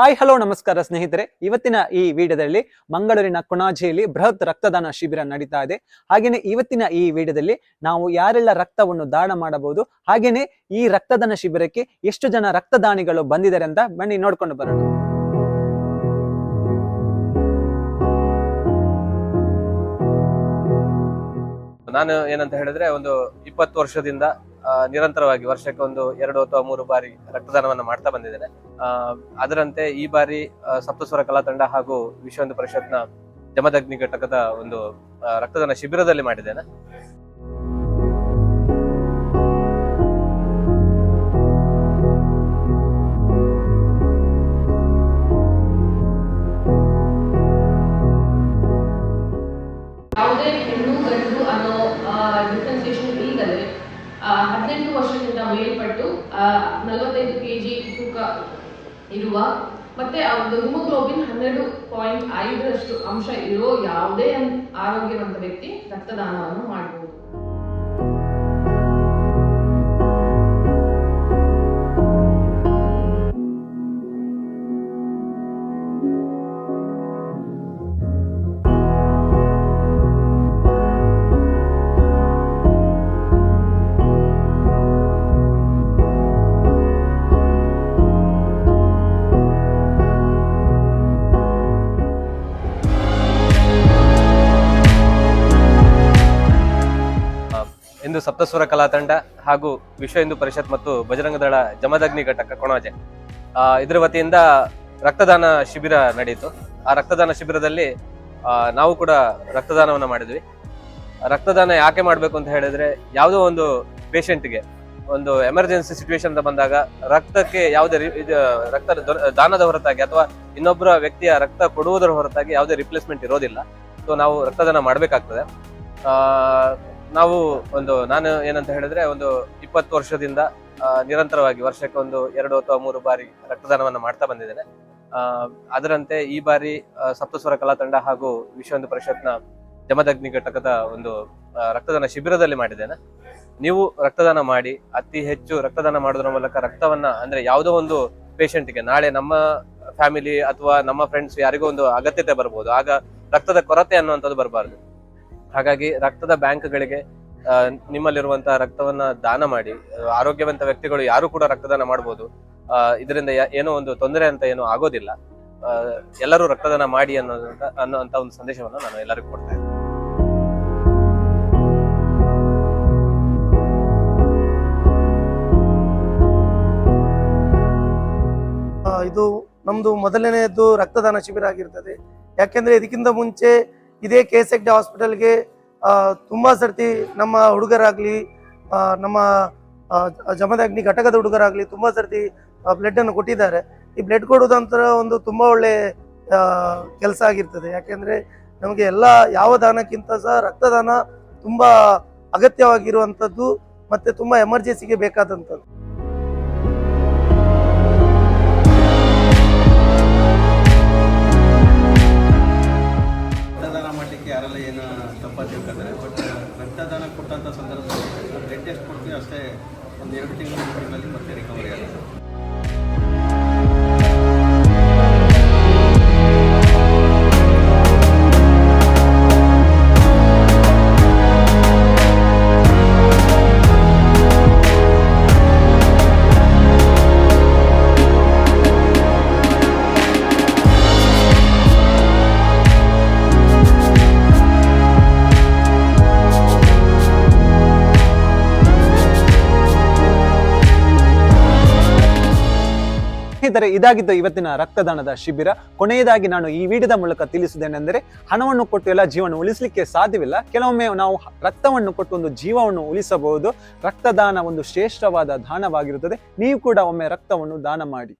Hi hello ನಮಸ್ಕಾರ ಸ್ನೇಹಿತರೆ. ಇವತ್ತಿನ ಈ ವಿಡಿಯೋದಲ್ಲಿ ಮಂಗಳೂರಿನ ಕೊಣಾಜೆಯಲ್ಲಿ ಬೃಹತ್ ರಕ್ತದಾನ ಶಿಬಿರ ನಡೀತಾ ಇದೆ. ಹಾಗೇನೆ ಇವತ್ತಿನ ಈ ವಿಡಿಯೋದಲ್ಲಿ ನಾವು ಯಾರೆಲ್ಲ ರಕ್ತವನ್ನು ದಾನ ಮಾಡಬಹುದು, ಹಾಗೇನೆ ಈ ರಕ್ತದಾನ ಶಿಬಿರಕ್ಕೆ ಎಷ್ಟು ಜನ ರಕ್ತದಾನಿಗಳು ಬಂದಿದ್ದಾರೆ ಅಂತ ಬನ್ನಿ ನೋಡ್ಕೊಂಡು ಬರೋಣ. ನಾನು ಏನಂತ ಹೇಳಿದ್ರೆ ಒಂದು ಇಪ್ಪತ್ತು ವರ್ಷದಿಂದ ನಿರಂತರವಾಗಿ ವರ್ಷಕ್ಕೆ ಒಂದು ಎರಡು ಅಥವಾ ಮೂರು ಬಾರಿ ರಕ್ತದಾನವನ್ನು ಮಾಡ್ತಾ ಬಂದಿದ್ದೇನೆ. ಅದರಂತೆ ಈ ಬಾರಿ ಸಪ್ತಸ್ವರ ಕಲಾ ತಂಡ ಹಾಗೂ ವಿಶ್ವ ಹಿಂದೂ ಪರಿಷತ್ನ ಜಮದಗ್ನಿ ಘಟಕದ ಒಂದು ರಕ್ತದಾನ ಶಿಬಿರದಲ್ಲಿ ಮಾಡಿದ್ದೇನೆ. ಯಾವುದೇ ಅನ್ನೋ ಹದಿನೆಂಟು ವರ್ಷದಿಂದ ಮೇಲ್ಪಟ್ಟು ನಲವತ್ತೈದು ಕೆ ಜಿ ತೂಕ ಇರುವ, ಮತ್ತೆ ಒಂದು ಹಿಮೋಗ್ಲೋಬಿನ್ ಹನ್ನೆರಡು ಪಾಯಿಂಟ್ ಐದರಷ್ಟು ಅಂಶ ಇರೋ ಯಾವುದೇ ಆರೋಗ್ಯವಂತ ವ್ಯಕ್ತಿ ರಕ್ತದಾನವನ್ನು ಮಾಡಬಹುದು ಇಂದು ಸಪ್ತಸ್ವರ ಕಲಾ ತಂಡ ಹಾಗೂ ವಿಶ್ವ ಹಿಂದೂ ಪರಿಷತ್ ಮತ್ತು ಬಜರಂಗ ದಳ ಜಮದಗ್ನಿ ಘಟಕ ಕೊಣಾಜೆ. ಇದರ ವತಿಯಿಂದ ರಕ್ತದಾನ ಶಿಬಿರ ನಡೆಯಿತು. ಆ ರಕ್ತದಾನ ಶಿಬಿರದಲ್ಲಿ ನಾವು ಕೂಡ ರಕ್ತದಾನವನ್ನು ಮಾಡಿದ್ವಿ. ರಕ್ತದಾನ ಯಾಕೆ ಮಾಡಬೇಕು ಅಂತ ಹೇಳಿದ್ರೆ, ಯಾವುದೋ ಒಂದು ಪೇಷಂಟ್ಗೆ ಒಂದು ಎಮರ್ಜೆನ್ಸಿ ಸಿಚುವೇಶನ್ ಬಂದಾಗ ರಕ್ತಕ್ಕೆ ಯಾವುದೇ ರಕ್ತ ದಾನದ ಹೊರತಾಗಿ ಅಥವಾ ಇನ್ನೊಬ್ಬರ ವ್ಯಕ್ತಿಯ ರಕ್ತ ಕೊಡುವುದರ ಹೊರತಾಗಿ ಯಾವುದೇ ರಿಪ್ಲೇಸ್ಮೆಂಟ್ ಇರೋದಿಲ್ಲ. ಸೊ ನಾವು ರಕ್ತದಾನ ಮಾಡಬೇಕಾಗ್ತದೆ. ನಾವು ಒಂದು, ನಾನು ಏನಂತ ಹೇಳಿದ್ರೆ ಒಂದು ಇಪ್ಪತ್ತು ವರ್ಷದಿಂದ ನಿರಂತರವಾಗಿ ವರ್ಷಕ್ಕೆ ಒಂದು ಎರಡು ಅಥವಾ ಮೂರು ಬಾರಿ ರಕ್ತದಾನವನ್ನು ಮಾಡ್ತಾ ಬಂದಿದ್ದೇನೆ. ಅದರಂತೆ ಈ ಬಾರಿ ಸಪ್ತಸ್ವರ ಕಲಾ ತಂಡ ಹಾಗೂ ವಿಶ್ವ ಹಿಂದೂ ಪರಿಷತ್ನ ಜಮದಗ್ನಿ ಘಟಕದ ಒಂದು ರಕ್ತದಾನ ಶಿಬಿರದಲ್ಲಿ ಮಾಡಿದ್ದೇನೆ. ನೀವು ರಕ್ತದಾನ ಮಾಡಿ, ಅತಿ ಹೆಚ್ಚು ರಕ್ತದಾನ ಮಾಡೋದ್ರ ಮೂಲಕ ರಕ್ತವನ್ನ, ಅಂದ್ರೆ ಯಾವುದೋ ಒಂದು ಪೇಷಂಟ್ಗೆ, ನಾಳೆ ನಮ್ಮ ಫ್ಯಾಮಿಲಿ ಅಥವಾ ನಮ್ಮ ಫ್ರೆಂಡ್ಸ್ ಯಾರಿಗೋ ಒಂದು ಅಗತ್ಯತೆ ಬರ್ಬೋದು. ಆಗ ರಕ್ತದ ಕೊರತೆ ಅನ್ನುವಂಥದ್ದು ಬರಬಾರ್ದು. ಹಾಗಾಗಿ ರಕ್ತದ ಬ್ಯಾಂಕ್ಗಳಿಗೆ ಗಳಿಗೆ ನಿಮ್ಮಲ್ಲಿರುವಂತಹ ರಕ್ತವನ್ನ ದಾನ ಮಾಡಿ ಆರೋಗ್ಯವಂತ ವ್ಯಕ್ತಿಗಳು ಯಾರು ಕೂಡ ರಕ್ತದಾನ ಮಾಡಬಹುದು ಇದರಿಂದ ಏನೋ ಒಂದು ತೊಂದರೆ ಅಂತ ಏನೂ ಆಗೋದಿಲ್ಲ. ಎಲ್ಲರೂ ರಕ್ತದಾನ ಮಾಡಿ ಅನ್ನೋದಂತ, ಅನ್ನೋಂತ ಒಂದು ಸಂದೇಶವನ್ನು ನಾನು ಎಲ್ಲರಿಗೂ ಕೊಡ್ತಾ ಇದು ನಮ್ದು ಮೊದಲನೆಯದ್ದು ರಕ್ತದಾನ ಶಿಬಿರ ಆಗಿರ್ತದೆ. ಯಾಕೆಂದ್ರೆ ಇದಕ್ಕಿಂತ ಮುಂಚೆ ಇದೇ ಕೆ ಎಸ್ ಎಕ್ಡೆ ಹಾಸ್ಪಿಟಲ್ಗೆ ತುಂಬಾ ಸರ್ತಿ ನಮ್ಮ ಹುಡುಗರಾಗ್ಲಿ ನಮ್ಮ ಜಮದಗ್ನಿ ಘಟಕದ ಹುಡುಗರಾಗ್ಲಿ ತುಂಬಾ ಸರ್ತಿ ಬ್ಲಡ್ ಅನ್ನು ಕೊಟ್ಟಿದ್ದಾರೆ. ಈ ಬ್ಲಡ್ ಕೊಡುವುದಂತರ ಒಂದು ತುಂಬಾ ಒಳ್ಳೆ ಕೆಲಸ ಆಗಿರ್ತದೆ. ಯಾಕೆಂದರೆ ನಮಗೆ ಎಲ್ಲ ಯಾವ ದಾನಕ್ಕಿಂತ ಸಹ ರಕ್ತದಾನ ತುಂಬಾ ಅಗತ್ಯವಾಗಿರುವಂಥದ್ದು ಮತ್ತೆ ತುಂಬಾ ಎಮರ್ಜೆನ್ಸಿಗೆ ಬೇಕಾದಂಥದ್ದು. ಅಷ್ಟೇ ಒಂದು ಎರಡು ತಿಂಗಳು ಮತ್ತೆ ರಿಕವರಿ ಆಗುತ್ತೆ. ಸ್ನೇಹಿತರೆ, ಇದಾಗಿದ್ದು ಇವತ್ತಿನ ರಕ್ತದಾನದ ಶಿಬಿರ. ಕೊನೆಯದಾಗಿ ನಾನು ಈ ವಿಡಿಯೋದ ಮೂಲಕ ತಿಳಿಸಿದ್ದೇನೆಂದರೆ, ಹಣವನ್ನು ಕೊಟ್ಟು ಎಲ್ಲ ಜೀವನ ಉಳಿಸಲಿಕ್ಕೆ ಸಾಧ್ಯವಿಲ್ಲ. ಕೆಲವೊಮ್ಮೆ ನಾವು ರಕ್ತವನ್ನು ಕೊಟ್ಟು ಒಂದು ಜೀವವನ್ನು ಉಳಿಸಬಹುದು. ರಕ್ತದಾನ ಒಂದು ಶ್ರೇಷ್ಠವಾದ ದಾನವಾಗಿರುತ್ತದೆ. ನೀವು ಕೂಡ ಒಮ್ಮೆ ರಕ್ತವನ್ನು ದಾನ ಮಾಡಿ.